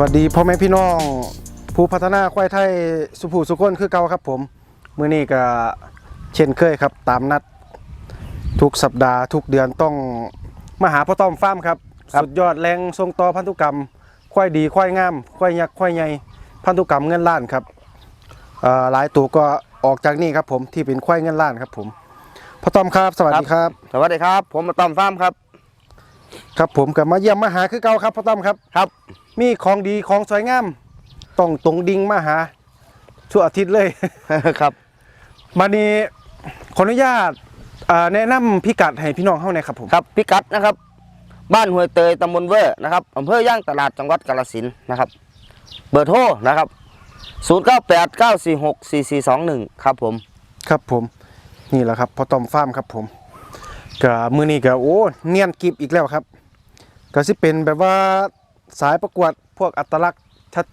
วัสดีพ่อแม่พี่น้อง ผู้พัฒนาควายไทยสุภูสุคนคือเก่าครับผมมื้อนี้ก็เช่นเคยครับ ตามนัด ทุกสัปดาห์ทุกเดือนต้องมาหาพ่อต้อมฟาร์มครับครับสุดยอดแรงทรงต่อพันธุกรรม ควายดีควายงาม ควายยักษ์ควายใหญ่พันธุกรรมเงินล้านครับเอ่อหลายตัวก็ออกจากนี่ครับผมที่เป็นควายเงินล้านครับผมพ่อต้อมครับ สวัสดีครับ สวัสดีครับ ผมมาต้อมฟาร์มครับ ครับผมกับมาเยี่ยมมาหาคือเก่าครับพ่อต้อมครับครับ มีของดีของสวยงามต้องตรงดิ่งมาหาชั่วอาทิตย์เลย ครับมานี้ขออนุญาตเอ่อแนะนำพิกัดให้พี่น้องเข้าหน่อยครับผมครับพิกัดนะครับ บ้านห้วยเตยตำบลเวอร์นะครับอำเภอย่างตลาดจังหวัดกาฬสินธุ์นะครับ เบอร์โทรนะครับ 098 946 4421 ครับผมครับผม นี่แหละครับพอตอมฟาร์มครับผมก็มือนี้ก็โอ้เนียนกิบอีกแล้วครับ ก็สิเป็นแบบว่า สายประกวดพวกอัตลักษณ์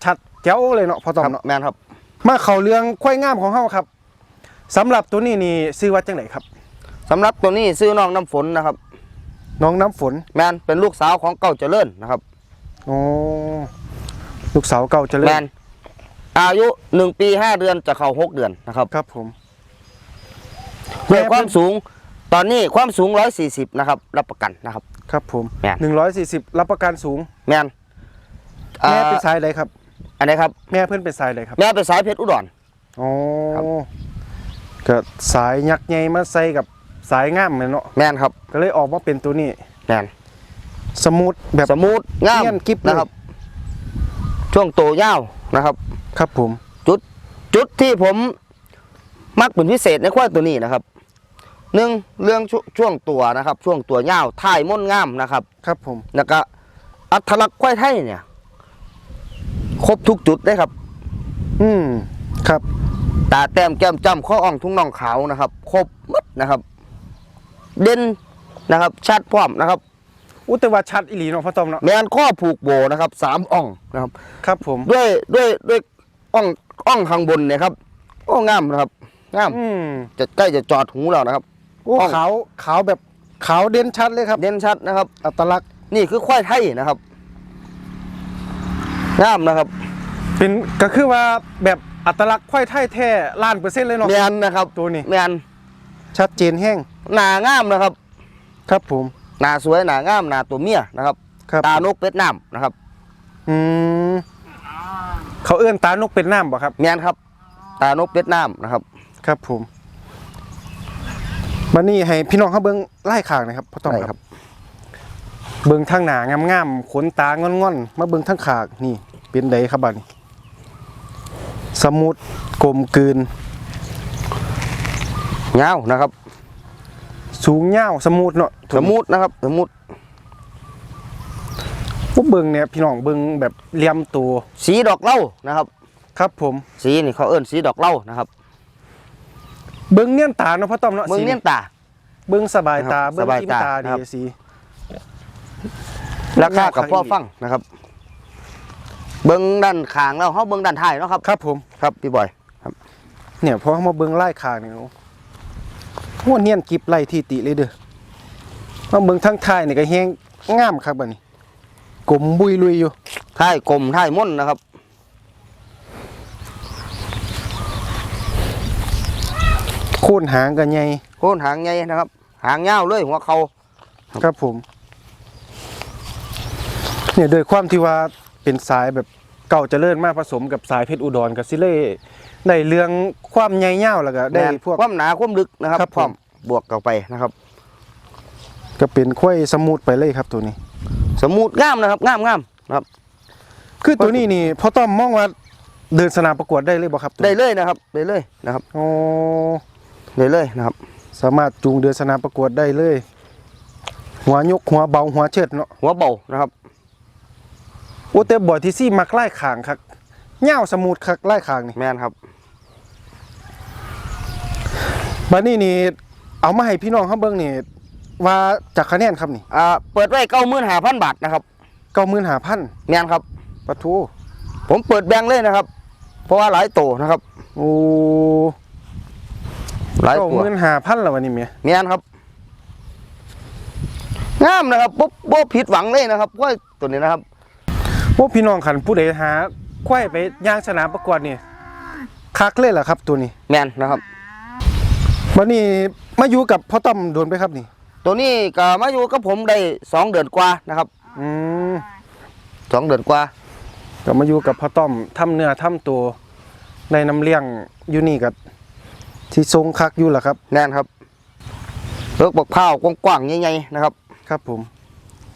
ชัดๆแจ๋วเลยเนาะพอตอมครับเนาะแมนครับ มาเข้าเรื่องควายงามของเฮาครับสำหรับตัวนี้นี่ชื่อว่าจังไหนครับสำหรับตัวนี้ซื้อน้องน้ำฝนนะครับ น้องน้ำฝนแมนเป็นลูกสาวของเก่าเจริญนะครับโอ้ลูกสาวเก่าเจริแมญนอายุ1ปี5เดือนจะเข้า6เดือนนะครับครับผมด้วยความสูงตอนนี้ความสูง 140 นะครับ รับประกันนะครับ ครับผมแม่นหนึ่งร้อยสี่สิบรับประกันสูง แมน แม่เป็นอ่าสายอะไรครับ อันนี้ครับ แม่เพื่อนเป็นสายอะไรครับ แม่เป็นสายเพชรอุดร อ๋อครับ ก็สายยักษ์ใหญ่มาใส่กับสายง่ามเลยเนาะ แมนครับ ก็เลยออกมาเป็นตัวนี้ แมนสมูทแบบสมูทงามเนียนกิ๊บเลยนะครับ ช่วงโตยาวนะครับ ครับผม จุดจุดที่ผมมักเป็นพิเศษในควายตัวนี้นะครับหนึ่งเรื่องชวช่วงตัวนะครับ ช่วงตัวยาวท่ายม่นงามนะครับ ครับผม แล้วก็อัตลักษณ์ควายไทยเนี่ย ครบทุกจุดได้ครับ อืมครับ ตาแต้มแก้มจ้ำข้ออ่องทุ่งน่องขาวนะครับ ครบหมดนะครับ เด่นนะครับ ชัดพร้อมนะครับอุยแตว่าชัดอีหลีเนาะพ่อตอมเนาะแมนข้อผูกโบนะครับสามอ่องนะครับ ครับผมด้วยด้วยด้วยอ่องอ่องข้างบนเนี่ยครับโอ้งามนะครับงามอืมจะใกล้จะจอดหูแล้วนะครับ โอ้อ่อง ขาวขาวแบบขาวเด่นชัดเลยครับ เด่นชัดนะครับ อัตลักษณ์นี่คือควายไทยนะครับ งามนะครับเป็นก็คือว่าแบบอัตลักษณ์ควายไทยแท้ล้านเปอร์เซ็นต์เลยเนาะแมนนะครับตัวนี้แมนชัดเจนแห้งหนางามนะครับ ครับผมหนาสวยหนางามหนาตัวเมียนะครับครับตานกเป็ดน้ำนะครับอืมเขาเอื้อนตานกเป็นน้ำบ่ครับแมนครับ ตานกเป็ดน้ำนะครับ ครับผมมานี่ให้พี่น้องเขาเบิ้งไล่ขางหนะครับพ่อต้องได้คครัรับบ เบิ้งทางหนางามๆขนตางอนๆมาเบิ้งทางขากนี่ เป็นไดครับบัดนี้สมุดกลมกลืนเงาวนะครับ สูงยาวสมุดเนาะสมูทนะครับ สมูทพวกเบิ้งเนี่ยพี่น้องเบิ้งแบบเหลี่ยมตัวสีดอกเหล้านะครับ ครับผมสีนี่เขาเอิ้นสีดอกเหล้านะครับ เบิ้งเนียนตาเนาะพ่อต้อมเนาะเมืองสีเนียนตา เบิ้งสบายตาครับเบิ้งสบายจิ้มตาตาคดีรับสี ราคากับพ่ออีกฟังนะครับ เบิ้งด้านข้างแล้วเขาเบิ้งด้านท้ายเนาะครับ ครับผมครับพี่บอยเนี่ยพอเขามาเบิ้งไล่ขางเนี่ยโอ้โหเนียนกิบไล่ที่ติเลยเด้อมาเบิ้งทั้งท้ายนี่ก็แห้งงามครับบัดนี้กลมบุยลุยอยู่ท้ายกลมท้ายม่นนะครับโค่นหางกันใหญ่โคนหางใหญ่นะครับ หางยาวเลยหัวเขาครับผม เนี่ยโดยความที่ว่าเป็นสายแบบเก่าเจริญมากผสมกับสายเพชรอุดรกับซิเล่ได้เรื่องความใหญ่เง่าวแล้วก็ได้แม่นพวกความหนาความลึกนะครับครับผมพร้อมบวกเข้าไปนะครับ ก็เป็นข้อยสมูทไปเลยครับตัวนี้ สมูทงามนะครับงามงามนะครับ คือตัวนี้นี่พ่อต้อมมองว่าเดินสนามประกวดได้เลยบ่ครับตัวได้นี้เลยนะครับได้เลยนะครับอ๋อได้เลยนะครับ สามารถจูงเดินสนามประกวดได้เลย หัวยกหัวเบาหัวเชิดเนาะหัวเบานะครับ โอ้แต่บ่อยที่ซี่มักไล่ขางครับเง่าวสมูทคักไล่ขางนี่แมนครับบัดนี้นี่เอามาให้พี่น้องเขาเบิ่งนี่ว่าจากคะแนนครับนี่อ่าเปิดไว้เก้าหมื่นห้าพันบาทนะครับเก้าหมื่นหาพันแมนครับปะทูผมเปิดแบงค์เลยนะครับ เพราะว่าหลายโตนะครับโอ้หลายเก้าตัวหมื่นหาพันแล้ววันนี้เมียแมนครับงามนะครับปุ๊บปุ๊บผิดหวังเลยนะครับว่าตัวนี้นะครับ พวกพี่น้องขันผู้ใดหาควายไปย่างสนามประกวดนี่คักเลยเหรอครับตัวนี้แมนนะครับ วันนี้มาอยู่กับพ่อต้อมโดนไปครับนี่ ตัวนี้ก็มาอยู่กับผมได้สองเดือนกว่านะครับอืมสองเดือนกว่าก็มาอยู่กับพ่อต้อมทำเนื้อทำตัวในน้ำเลี้ยงอยู่นี่กับที่ทรงคักอยู่เหรอครับ แน่นครับเลิกบักเผาวกว้างๆใหญ่ๆนะครับ ครับผม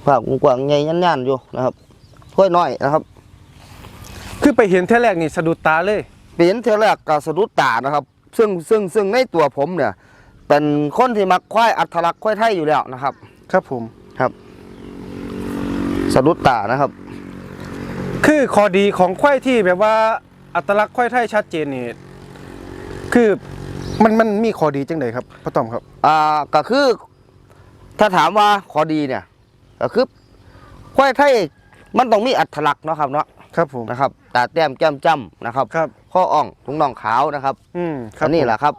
เผาวกว้างๆใหญ่ยันๆอยู่นะครับ ค่อยน้อยนะครับ คือไปเห็นแท่แรกนี่สะดุดตาเลยเปลี่ยนเทอแรกก็สะดุดตานะครับ ซึ่งซึ่งซึ่งในตัวผมเนี่ย เป็นคนที่มักควายอัตลักษณ์ควายไทยอยู่แล้วนะครับ ครับผมสะดุดตานะครับ คือข้อดีของควายที่แบบว่าอัตลักษณ์ควายไทยชัดเจนนี่คือมันมันมีข้อดีจังไดครับพ่อต้อมครับ อ่าก็คือ ถ้าถามว่าข้อดีเนี่ยก็คือควายไทย มันต้องมีอัตลักษณ์เนาะครับเนาะครับผมนะครับตาแต้มแก้มจ้ำนะครับครับข้ออ่องถุงน่องขาวนะครับอืมครับอันนี้แหละครับ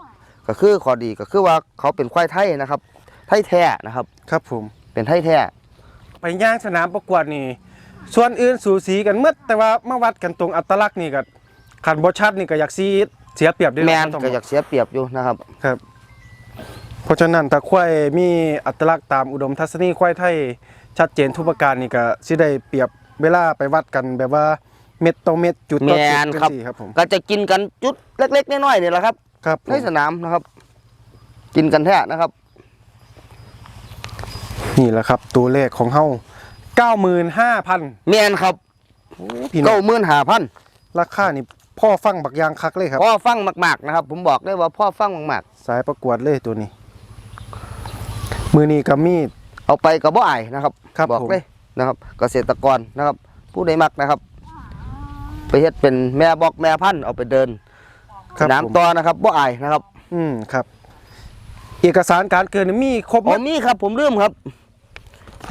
ก็คือข้อดีก็คือว่าเขาเป็นควายไทยนะครับ ไทยแท้นะครับ ครับผมเป็นไทยแท้ไปย่างสนามประกวดนี่ ส่วนอื่นสูสีกันหมดแต่ว่ามาวัดกันตรงอัตลักษณ์นี่ก็ขันบ่ชัดนี่ก็อยากซีเสียเปรียบด้วยแมนพ่อต้อก็อยากเสียเปรียบอยู่นะครับครับ เพราะฉะนั้นถ้าควายมีอัตลักษณ์ตามอุดมทัศนีควายไทยชัดเจนทุกประการนี่ก็สิได้เปรียบ เวลาไปวัดกันแบบว่าเม็ดต่อเม็ดจุดต่อจุดแม่นจังครับซี่ครับผมก็จะกินกันจุดเล็กๆน้อยๆนี่แหละครับ ครับผในมสนามนะครับ กินกันแท้นะครับ นี่แหละครับ ตัวเลขของเฮา95,000แมนครับพี่น้อเก้างหมื่นห้าพันราคานี่พ่อฟังบักยางคักเลยครับพ่อฟังมากๆนะครับ ผมบอกได้ว่าพ่อฟังมากสายประกวดเลยตัวนี้ มือนี้ก็มี ๆ เอาไปกับบ่อายนะครับครับบอกผม เลย นะครับ เกษตรกรนะครับ ผู้ใดมักนะครับ ไปเฮ็ดเป็นแม่บอกแม่พันธุ์เอาไปเดินครับสนามผมต่อนะครับบ่อายนะครับ อืมครับ เอกสารการเกิดนี่มีครบหอ๋มอดมีครับ ผมลืมครับ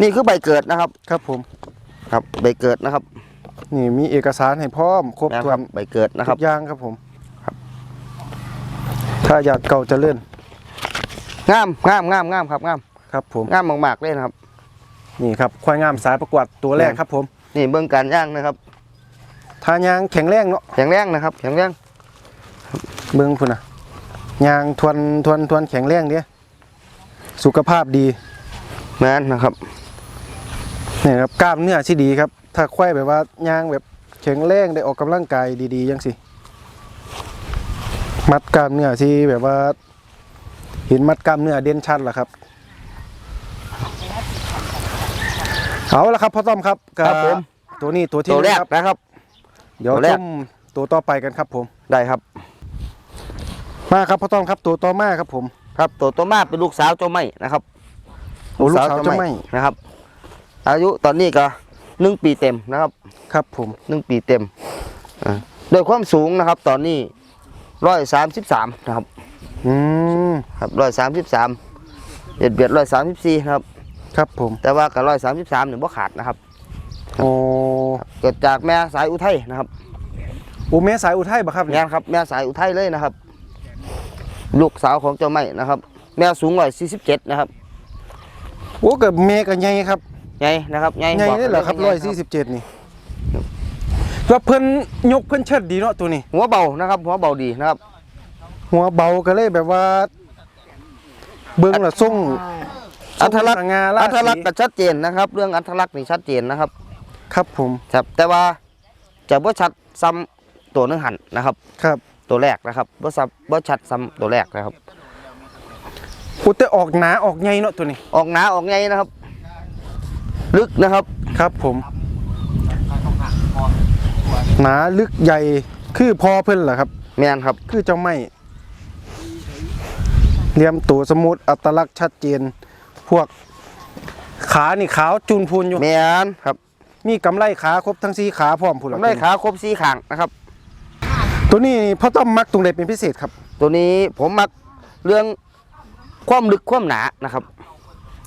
นี่คือใบเกิดนะครับ ครับผม ครับ ใบเกิดนะครับนี่มีเอกสารให้พร้อมครบนะถ้ควรับนใบเกิดนะครับทุกอย่างครับผมถ้าอยากเก่าเจะเลื่อนงามงามงามงามครับงามครับผม งามมากๆเลยนะครับ นี่ครับควายงามสายประกวดตัวแรกครับผม นี่เบื้องการย่างนะครับทายางแข็งแรงเนาะแข็งแรงนะครับ แข็งแรงเบิ่งพุ่นน่ะยางทวนทวนทวนแข็งแรงเด้สุขภาพดีแม่นนะครับนี่ครับกล้ามเนื้อที่ดีครับ ถ้าควายแบบว่ายางแบบแข็งแรงได้ออกกำลังกายดีๆจังสิมัดกล้ามเนื้อที่แบบว่าเห็นมัดกล้ามเนื้อเด่นชัดล่ะครับ เอาละครับพ่อต้อมครับก็ครับผม ตัวนี้ตัวที่ตัวแรกครับนะครับ เดี๋ยวตัวแรชก มตัวต่อไปกันครับผม ได้ครับ มาครับพ่อต้อมครับตัวต่อมาครับผม ครับตัวตัวมาเป็นลูกสาวเจ้าไม่นะครับโอ้ลูกสาวเจ้าไม่นะครับ อายุตอนนี้ก็หนึ่งปีเต็มนะครับครับผม หนึ่งปีเต็มอ่าโดยความสูงนะครับ ตอนนี้ร้อยสามสิบสามนะครับ อืมครับร้อยสามสิบสามเบียดเบียดร้อยสามสิบสี่ครับ ครับผมแต่ว่ากับร้อยสามสิบสามเนี่ยบ่ขาดนะครับโอ้เกิดจากแม่สายอุทัยนะครับโอแม่สายอุทัยบ่ครับงาเนี่ยนครับแม่สายอุทัยเลยนะครับ ลูกสาวของเจ้าไม่นะครับ แม่สูงร้อยสี่สิบเจ็ดนะครับโอ้กับเมกับใหญ่ครับใหญ่นะครับใหญ่ใหญ่บกได้เหรอครับลร้อยสี่สิบเจ็ดนี่ว่าเพิ่นยกเพิ่นเชิดดีเนาะตัวนี้ หัวเบานะครับ หัวเบาดีนะครับ หัวเบาก็เลยแบบว่า เบิ้งละส่ง อัธลักษสณ์ง่าราอัศีธลักษณ์ก็ชัดเจนนะครับ เรื่องอัธลักษณ์นี่ชัดเจนนะครับ ครับผมครับแต่ว่าจะบ่ชัดซ้ำตัวหนึงหันนะครับ ครับ ตัวแรกนะครับบ่ซ้ำบ่ชัดซ้ำตัวแรกนะครับอุยแต่ออกหนาออกใหญ่เนาะตัวนี้ ออกหนาออกไงนะครับ ลึกนะครับ ครับผมหนาลึกใหญ่คือพอเพิ่นเหรอครับแม่นครับ คือเจ้าไม่เลียมตัวสมุดอัตลักษณ์ชัดเจน พวกขานี่ขาวจูนพูนอยู่ แม่นครับ มีกำไลขาครบทั้งสีขาพร้อมพูนผมได้ขาครบสี่ข้างนะครับ ตัวนี้พ่อต้อมมักตรงใดเป็นพิเศษครับ ตัวนี้ผมมักเรื่องความลึกความหนานะครับ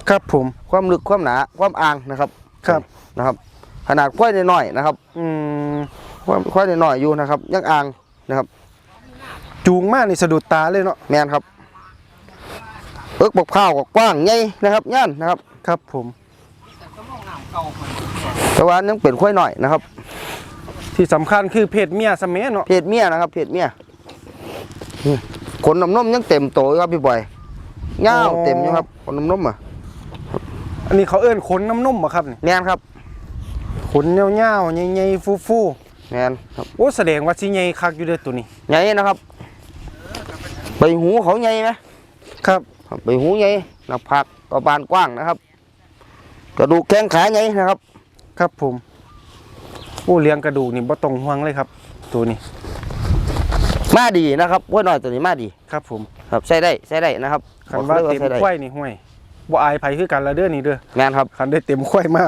ครับผม ความลึกความหนาความอ่างนะครับครับ นะครับ ขนาดควายน้อยๆนะครับอืมความควายน้อยๆอยู่นะครับยังอ่างนะครับ จูงมากนี่สะดุดตาเลยเนาะ แม่นครับ เอิกบกข้าวก็กว้างใหญ่นะครับย่านนะครับ ครับผมแต่ว่ายังเป็นควายหน่อยนะครับ ที่สำคัญคือเพศเมียสะแมัเนาะเพศเมียนะครับเพศเมียนี่ขนนมนมยังเต็มโตอยู่ครับพี่บอยเงาวเต็มอยู่ครับขนนมนมอะอันนี้เขาเอิ้นขนน้ำนมบ่ครับนี่แมนครับขนยาวๆใหญ่ๆฟูแมนครับๆโอ้แสดงว่าสิใหญ่คักอยู่เด้อตัวนี้ใหญ่นะครับใบหูเขาใหญ่ไหมครับครับ ใบหูใหญ่หน้าผากกระบาลกว้างนะครับ กระดูกแข้งขาใหญ่นะครับ ครับผมโอ้เลี้ยงกระดูกนี่บ่ต้องห่วงเลยครับ ตัวนี้ มาดีนะครับกล้วยน้อยตัวนี้มาดี ครับผมครับใช้ได้ใช้ได้นะครับคันว่าบอกลยเต็มใช้ได้ควายนี่ห้วยบ่อายไผคือกันละเด้อนี่เด้อแมนครับคันได้เต็มควายมา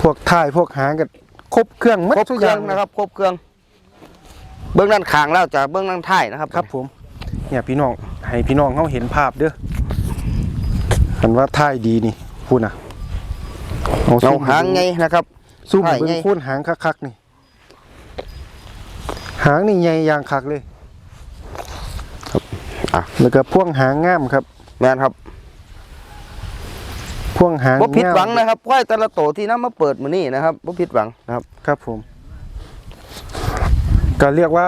พวกท้ายพวกหางก็ครบเครื่องหมดครบทุกเคอรื่ย่าองงนะครับ ครบเครื่อง เบื้องด้านข้างแล้วจะเบื้องด้านท้ายนะครับ ครับผม เนี่ยพี่น้องให้พี่น้องเขาเห็นภาพเด้อคันว่าท้ายดีนี่พูดนะเอาซูมหางไงนะครับซูมให้ท้ายเบิ่ไงงคูนหางคักๆนี่ หางนี่ใหญ่อย่างคักเลยอะแล้วก็พ่วงหางงามครับแมนครับพ่วงหางบ่ผิดหวังามนะครับควายแต่ละโตที่น้ำมาเปิดมือนี่นะครับบ่ผิดหวังนะครับ ครับผม ก็เรียกว่า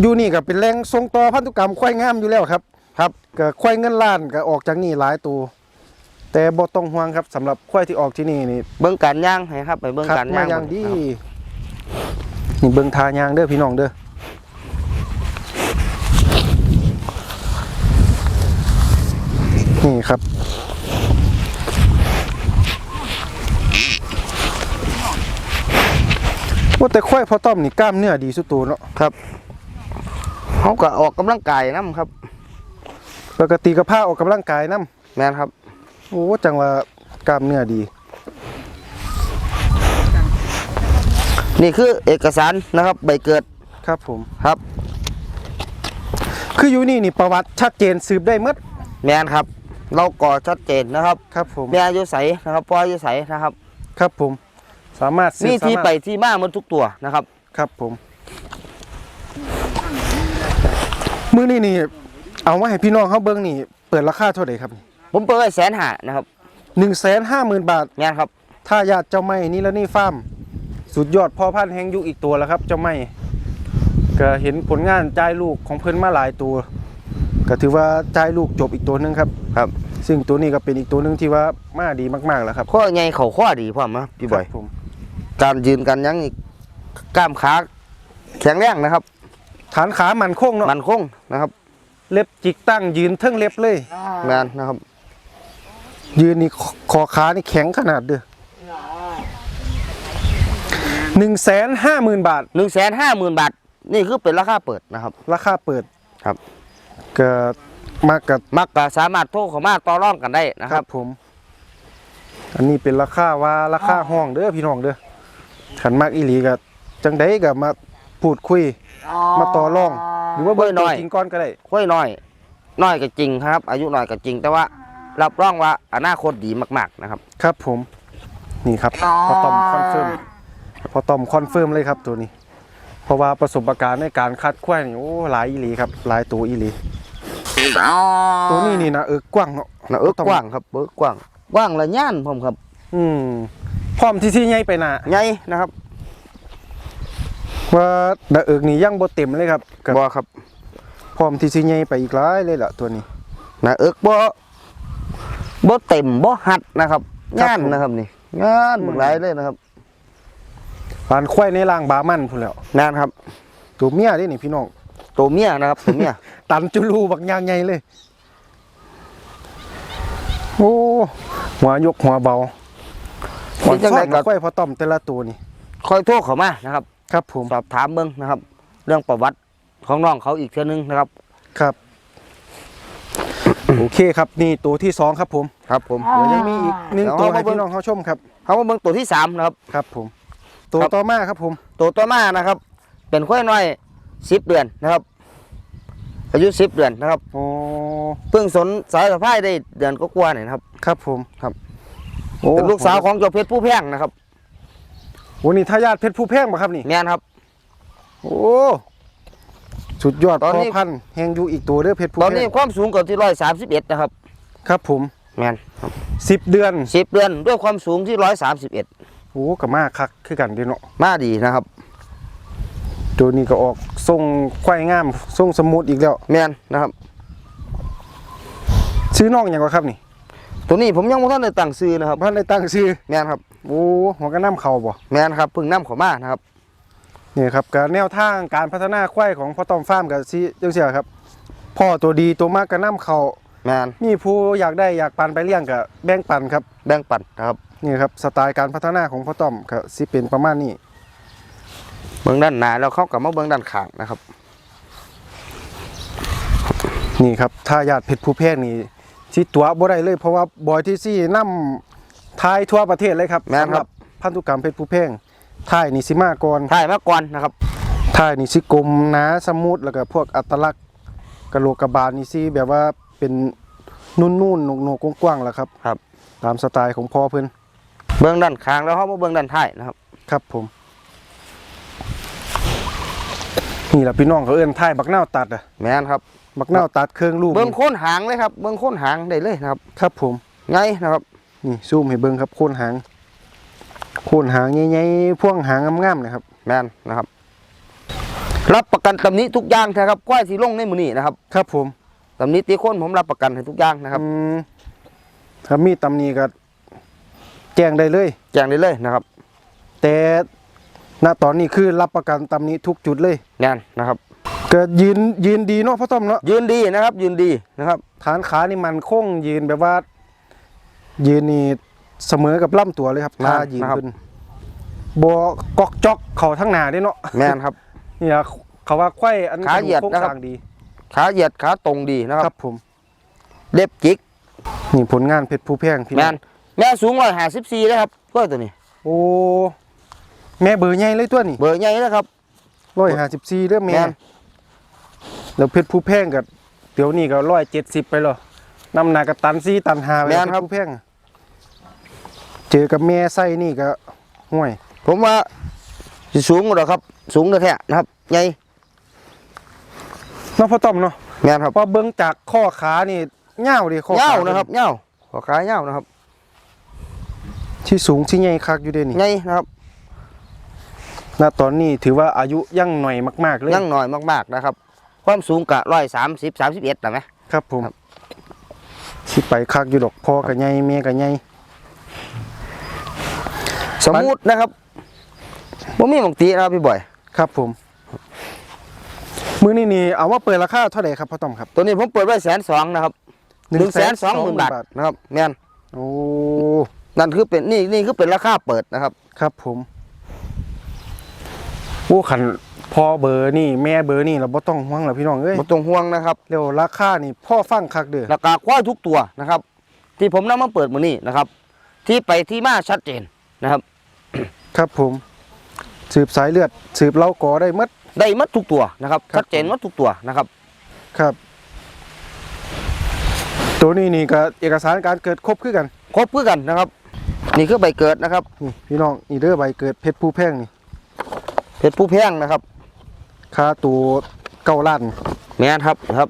อยู่นี่ก็เป็นแรงทรงต่อพันธุกรรมควายงามอยู่แล้วครับ ครับก็ควายเงินล้านก็ออกจากนี่หลายตัว แต่บ่ต้องห่วงครับสำหรับควายที่ออกที่นี่นี่เบื้องการย่างให้ครับ ไปเบื้องคัดการมาย่างอย่างดีครับนี่เบิ่งทายางเด้อพี่น้องเด้อนี่ครับว่าแต่ควายพอต้อมนี่กล้ามเนื้อดีสุดตัวเนาะครับ เขาก็ออกกำลังกายนํครับ ปกติก็พาออกกำลังกายนํแมนครับโอ้จังว่ากล้ามเนื้อดี นี่คือเอกสารนะครับ ใบเกิดครับผมครับ คืออยู่นี่นี่ประวัติชัดเจนสืบได้หมดแมนครับ เราก่อชัดเจนนะครับ ครับผมแม่อายุใสนะครับพ่ออายุใสนะครับ ครับผม สามารถสืบนี่ที่สามารถไปที่มาหมันทุกตัวนะครับ ครับผม มือนี่นี่ เอามาให้พี่น้องเขาเบิ้งนี่ เปิดราคาเท่าไหร่ครับผมเปิดไว้แสนหานะครับหนึ่งแสนห้าหมื่นบาทแมนครับถ้าญาติเจ้าไม่นี่แล้วนี่ฟาร์มสุดยอดพ่อพันธุ์แห่งยุคอีกตัวแล้วครับ เจ้าไม่ก็เห็นผลงานจ่ายลูกของเพิ่นมาหลายตัว ก็ถือว่าจ่ายลูกจบอีกตัวหนึงครับ ครับ ซึ่งตัวนี้ก็เป็นอีกตัวหนึงที่ว่ามาดีมากๆแล้วครับข้อใหญ่เข่าข้อดีพ่อมะพี่บอย ครับผมการยืนกันยั้งอีกกล้ามขาแข็งแรงนะครับ ฐานขามันคงเนาะมันคงนะครับเล็บจิกตั้งยืนเทิงเล็บเลย แมนนะครับ ยืนนี่คคอขานี่แข็งขนาดเด้อหนึ่งแสนห้าหมื่นบาท หนึ่งแสนห้าหมื่นบาท นี่คือเป็นราคาเปิดนะครับ ราคาเปิดครับ ก็มากับมักก็สามารถโทรเข้ามาต่อรองกันได้นะคครัรับบ ผม อันนี้เป็นราคาว่าราคาห้องเด้อพี่น้องเด้อขันมากอีหลีก็จังไดก็มาพูดคุย มาต่อรอง หรือว่าเบอร์น้ตัวอยจริงก้อนก็ได้ค่อยน้อย น้อยก็จริงครับ อายุน้อยก็จริง แต่ว่ารับรองว่าอนาคตดีมากๆนะครับ ครับผมนี่ครับพอตอมคอนเฟิร์มพอตอมคอนเฟิร์มเลยครับตัวนี้ เพราะว่าประสบการณ์ในการคัดควายนี่โอ้หลายอีหลีครับหลายตัวอีหลีตัวนี้นี่นะเออกว้างเนาะนะเออกว้างครับเออกว้างกว้างและย่านผมครับ อืมพร้อมที่ที่ใหญ่ไปหนาใหญ่นะครับ ว่าดะเอิกนี่ยังบ่เต็มเลยครับก็บ่ครับพร้อมที่สิใหญ่ไปอีกหลายเลยล่ะตัวนี้นะเอิกบ่บ่เต็มบ่หัดนะครับครับย่านผมนะครับนี่ย่านอืมบักหลายเลยนะครับปานควายในล่างบามันพุ่นแล้วนั่นครับ ตัวเมียเด้นี่พี่น้องตัวเมียนะครับตัวเมียตันจุลูบักยางใหญ่เลย โอ้หัวยกหัวเบาเป็นจังไดก็ควายพอต้อมแต่ละตัวนี่คอยโทรเข้ามานะครับ ครับผมสอบถามเบิ่งนะครับ เรื่องประวัติของน้องเขาอีกเทื่อนึงนะครับครับ โอเคครับนี่ตัวที่สองครับผมครับผม เดี๋ยวยังมีอีกหนึ่งเดี๋ยวตัวเอามาให้เบิ่งพี่น้องเขาชมครับเขามาเบิ่งตัวที่สามนะครับ ครับผม ตัวครับ ต่อมาครับผมตัวตัวมานะครับ เป็นควายน้อยสิบเดือนนะครับ อายุสิบเดือนนะครับ โอ้เพิ่งสนสายสะพายได้เดือนก็กว่าๆเนี่ยนะครับ ครับผมครับโอ้เป็นลูกสาวของเจ้าเพชรผู้แพงนะครับ โอ้นี่ทายาทเพชรผู้แพงป่ะครับนี่ แม่นครับ โอ้สุดยอดตอนพ่อนี้พันธุ์แหงอยู่อีกตัวเด้อเพชรผู้ตอนแพนี้งความสูงก็ที่ร้อยสามสิบเอ็ดนะครับ ครับผมแม่นครับสิบเดือนสิบเดือนด้วยความสูงที่ร้อยสามสิบเอ็ดโอ้อ้ก็มากคักคือกันเด้เนาะมาดีนะครับ ตัวนี้ก็ออกทรงควายงามทรงสมูทอีกแล้ว แมนนะครับ ซื้อน้องหยังก็ครับนี่ตัวนี้ผมยังไม่ทันได้ตั้งซื้อนะครับบ้านได้ตั้งซื้อแมนครับ โอ้หัวก็น้ำเข่าบ่แมนครับเพิ่งนำเข้ามานะครับนี่ครับการแนวทางการพัฒนาควายของพ่อต้อมฟาร์มกับซีจังเสียครับ พ่อตัวดีตัวมากก็น้ำเข่าแมนมีผู้อยากได้อยากปันไปเลี้ยงกับแบ่งปันครับแบ่งปันนะครับนี่ครับสไตล์การพัฒนาของพ่อต้อมก็สิเป็นประมาณนี้เบื้องด้านหน้าแล้วเข้ากับมาเบื้องด้านข้างนะครับ นี่ครับถ้าญาติเพชรผู้แพงนี่ที่ตัวบ่ได้เลย เพราะว่าบอยที่ซี่นำ ทายทั่วประเทศเลยครับแม่นครับ สำหพันธุกรรมเพชรผู้แพงท้ายนี่สิมาก่อนถ่ายมาก่อนนะครับท้ายนี่สิกลมหนาสมูทแล้วก็พวกอัตลักษณ์กะโหลกกระบาลนี่สิแบบว่าเป็นนุ่นๆหนกๆกว้างๆล่ะครับ ครับ ตามสไตล์ของพ่อเพิ่นเบื้องด้านข้างแล้วเข้ามาเบื้องด้านท้ายนะครับ ครับผม นี่ล่ะพี่น้องเขาเอิ้นท้ายบักนาวตัดอะแมนครับ บักนาวตัดเครื่องลูกเบื้องนี่โค้นหางเลยครับ เบื้องโค้นหางได้เลยนะครับ ครับผม ไงนะครับ นี่ซูมให้เบิ่งครับโคนหางโคนหางใหญ่ๆพ่วงหางงามๆนะครับ แมนนะครับ รับประกันตำหนี้ทุกอย่างนะครับก้อยสีลงในมือนี้นะครับ ครับผมตำหนี้ตีโค้นผมรับประกันให้ทุกอย่างนะครับอืมถ้ามีตำหนิก็แจ้งได้เลย แจ้งได้เลยนะครับ แต่ณตอนนี้คือรับประกันตำหนิทุกจุดเลยแมนนะครับก็ยืนยืนดีเนาะพ่อต้อมเนาะยืนดีนะครับ ยืนดีนะครับ ฐานขานี่มันคงยืนแบบว่า ยืนนี่เสมอกับล่ำตัวเลยครับนั่ท่านยืนนะครับขึ้นบกอกจอกเข่าทั้งหน้าได้เนาะแมนครับเนี่ยเขาว่าไขว้อันขาเหยียดโครงนะครับสร้างดี ขาเหยียดขาตรงดีนะคครัรับบผมเล็บจิกนี่ผลงานเพชรผู้แพงพี่แมน้องนแม่สูงร้อยห้าสิบสี่เลยครับก้อยตัวนี้ โอ้แม่เบอร์ใหญ่เลยตัวนี่เบอร์ใหญ่นะครับร้อยห้าสิบสี่เด้อแม่แม่นแล้วเพชรผู้แพงกับเดี๋ยวนี้ก็ร้อยเจ็ดสิบไปแล้วน้ำหนักกับตันซี่ตันหาไปแม่แล้วนเพครัชบรผู้แพง เจอกับแม่ไส้นี่ก็ห่วย ผมว่าสิสูงกว่าดอกครับ สูงแท้ๆนะครับใหญ่เนาะพ่อต้อมเนาะแมนครับพอเบิ้งจากข้อขานี่เง่าวดิข้อขาเง่านะครับเง่าขอขาเง่านะครับ ที่สูงที่ใหญ่คักอยู่เด้นี่ใหญ่นะครับณตอนนี้ถือว่าอายุยังหน่อยมาก ๆ เลยยังหน่อยมาก ๆ นะครับ ความสูงกะร้อยสามสิบสามสิบเอ็ดนะไหมครับผมครับสิไปคักอยู่ดอกพ่อกับใหญ่แม่กับใหญ่ สมมุตินะครับผมมีหมองตีนะครับพี่บอย ครับผม มือนี่นี่เอาว่าเปิดราคาเท่าไหร่ครับพ่อต้อมครับตัวนี้ผมเปิดไว้แสนสองนะครับหนึ่งแสนสองหมื่นบาทนะครับแมนโอ้นั่นคือเป็นนี่นี่คือเป็นราคาเปิดนะครับ ครับผมโอ้ขันพ่อเบอร์นี่แม่เบอร์นี่เราบ่ต้องห่วงหรอกพี่น้องเอ้ยไม่ต้องห่วงนะครับเร็วราคานี่พ่อฟังคักเด้อราคาควายทุกตัวนะครับ ที่ผมนำมาเปิดมือนี้นะครับ ที่ไปที่มาชัดเจน นะครับ ครับผม สืบสายเลือด สืบเล่ากอได้หมัด ได้หมัดทุกตัวนะครับครับชัดเจนหมัดทุกตัวนะครับ ครับ ตัวนี้นี่ก็เอกสารการเกิดครบคือกัน ครบเพื่อกันนะครับ นี่คือใบเกิดนะครับนี่พี่น้องอีเด้อใบเกิดเพชรผู้แพงนี่เพชรผู้แพงนะครับ ค่าตัวเก้าล้านแม่นครับครับ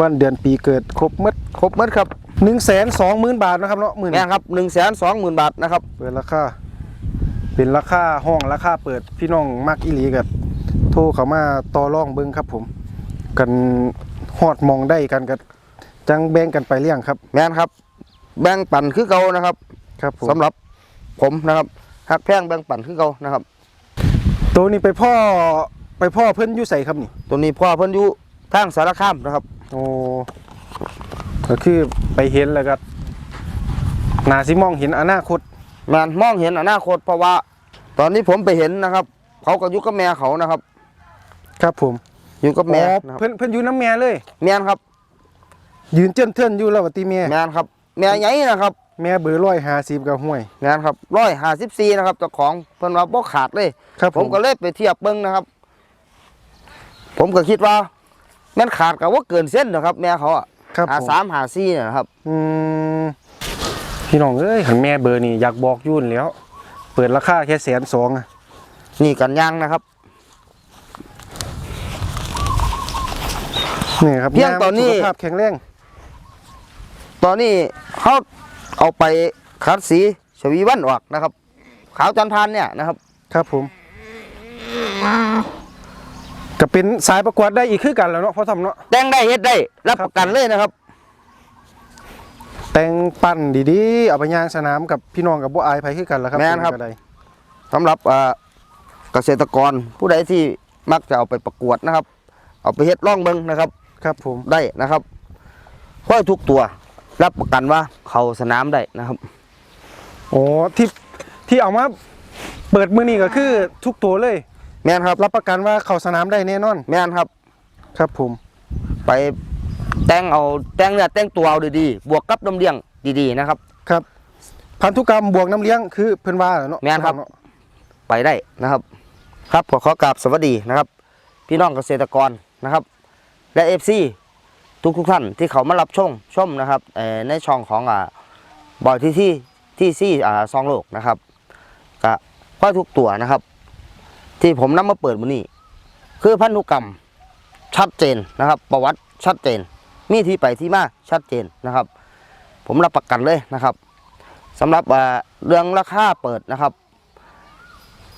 วันเดือนปีเกิดครบหมัดครบหมัดครับ หนึ่งแสนสองหมื่นบาทนะครับเนาะหมื่นแม่นครับหนึ่งแสนสองหมื่นบาทนะครับเปิดราคาเป็นราคาห้องราคาเปิดพี่น้องมักอีหลีกับโทรเข้ามาต่อรองเบิ้งครับผม กันฮอดมองได้กันกับจังแบ่งกันไปเลี้ยงครับ แม่นครับ แบ่งปันคือเก่านะครับครับผมสำหรับผมนะครับหักแพงแบ่งปันคือเก่านะครับ ตัวนี้ไปพ่อไปพ่อเพิ่นอยู่ใส่ครับนี่ ตัวนี้พ่อเพิ่นอยู่ทางสารคามนะครับ โอ้ ก็คือไปเห็นแล้วก็นาสิมองเห็นอนาคตแมนมองเห็นอนาคตเพราะว่า ตอนนี้ผมไปเห็นนะครับ เขาก็อยู่กับแม่เขานะครับ ครับผมอยู่กับอ๋แม่อนะครับเพิ่นเพิ่นอยู่น้ำแม่เลย แม่นครับ ยืนเจื้อนเทือนอยู่แล้วว่าติแม่แม่นครับ แม่ใหญ่นะครับ แม่เบอร์ร้อยห้าสิบกับห้วย แม่นครับร้อยห้าสิบสี่นะครับเจ้าของเพิ่นว่าบ่ขาดเลยครับผมก็เลยไปเทียบเบิ้งนะครับ ผมก็คิดว่า แม่นขาดกับว่าเกินเส้นนะครับ แม่เขาอะ ครับหาผมสามหาสี่นะครับ อืมพี่น้องเอ้ยขันแม่เบอร์นี่อยากบอกยุ่นแหล้ว เปิดราคาแค่แสนสองอะนี่กันย่างนะครับ นี่ครับเพียงตอนนี้สุขภาพแข็งแรงตอนนี้เขาเอาไปคัดสีเฉวีวันออกนะครับ ขาวจันทานเนี่ยนะครับ ครับผม ก็เป็นสายประกวดได้อีกคือกันแล้วเนาะพ่อทำเนาะแต่งได้เฮ็ดได้รับประกันเลยนะครับ แต่งปั้นดีๆเอาไปย่างสนามกับพี่น้องกับบ่อายไผคือกันแล้วครับแม่นครับ เป็ก็ได้สำหรับเอ่อเกษตรกรผู้ใดที่มักจะเอาไปประกวดนะครับ เอาไปเฮ็ดร่องเบิงนะครับ ครับผมได้นะครับค่อยทุกตัวรับประกันว่าเขาสนามได้นะครับโอ้ที่ที่เอามาเปิดมือนี่ก็คือทุกตัวเลย แม่นครับรับประกันว่าเข้าสนามได้แน่นอน แม่นครับ ครับผม ไปแต่งเอาแต่งเนื้อแต่งตัวเอาดีๆบวกกับน้ำเลี้ยงดีๆนะครับ ครับ พันธุกรรมบวกน้ำเลี้ยงคือเพิ่นว่าแหละเนาะแม่นครับเนาะไปได้นะครับ ครับขอขอกราบสวัสดีนะครับ พี่น้องเกษตรกรนะครับ และเอฟซีทุกทุกๆท่านที่เขามารับชมชมนะครับเอ่อในช่องของอ่าบอยที่ที่ที่ซี่อ่าซองโลกนะครับก็ค่อยทุกตัวนะครับ ที่ผมนำมาเปิดมือนี้คือพันธุกรรมชัดเจนนะครับ ประวัติชัดเจน มีที่ไปที่มาชัดเจนนะครับ ผมรับประกันเลยนะครับสำหรับเรื่องราคาเปิดนะครับ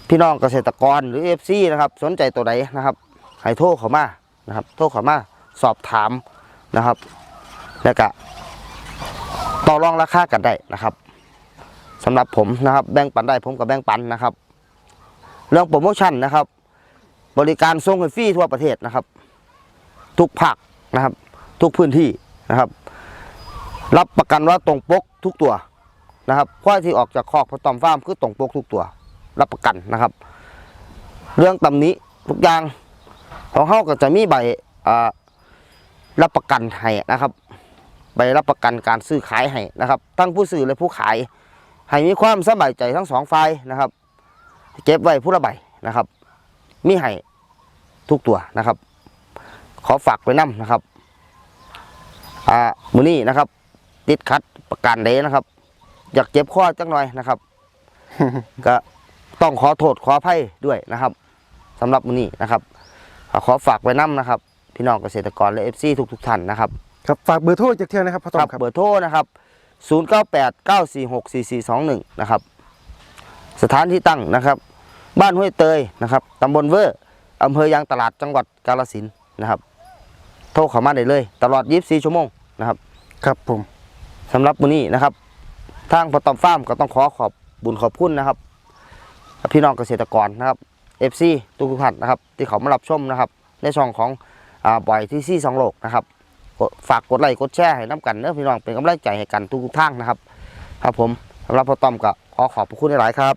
พี่น้องเกษตรกรหรือ FC นะครับ สนใจตัวใดนนะครับให้โทรเข้ามานะครับ โทรเข้ามาสอบถามนะครับ แล้วก็ต่อรองราคากันได้นะครับสำหรับผมนะครับ แบ่งปันได้ผมก็แบ่งปันนะครับ เรื่องโปรโมชั่นนะครับ บริการส่งฟรีทั่วประเทศนะครับ ทุกภาคนะครับ ทุกพื้นที่นะครับ รับประกันว่าตรงปกทุกตัวนะครับควายที่ออกจากคอกพอตอมฟาร์มคือตรงปกทุกตัว รับประกันนะครับ เรื่องตำหนี้ทุกอย่างของเขาก็จะมีใบรับประกันให้นะครับ ใบรับประกันการซื้อขายให้นะครับ ทั้งผู้ซื้อและผู้ขายให้มีความสบายใจทั้งสองฝ่ายนะครับ เก็บไว้ผู้ละใบนะครับ มีให้ทุกตัวนะครับ ขอฝากไว้นํนะครับอ่ามือนี้นะครับ ติดขัดประกันเดนะครับ อยากเจ็บข้อจังหน่อยนะครับ ก็ต้องขอโทษขออภัยด้วยนะครับสำหรับมื้อนี้นะครับก็ขอฝากไว้นํนะครับ พี่น้องเกษตรกรและ FC ทุกทุก ๆท่านนะครับครับฝากเบอร์โทรจากเทื่อนะครับพ่อทอคมรับครับเบอร์โทรนะครับ 0989464421 นะครับ สถานที่ตั้งนะครับ บ้านห้วยเตยนะครับตำบลเวอร์อำเภอยางตลาดจังหวัดกาฬสินธุ์นะครับโทรเข้ามาได้เลย ตลอด 24 ชั่วโมงนะครับครับผมสำหรับมื้อนี้นะครับ ทางพอตอมฟาร์มก็ต้องขอขอบบุญขอบคุณนะครับกับพี่น้องเกษตรกรนะครับ FC ทุกทุกๆท่านนะครับ ที่เขามารับชมนะครับ ในช่องของอ่าบ่อยที่ซี่สองโลกนะครับกดฝากกดไลค์กดแชร์ให้น้ำกันเนอะพี่น้องเป็นกำลังใจให้กันทุกๆทางนะครับ ครับผมสำหรับพอตอมก็ขอขอบพระคุณหลายๆครับ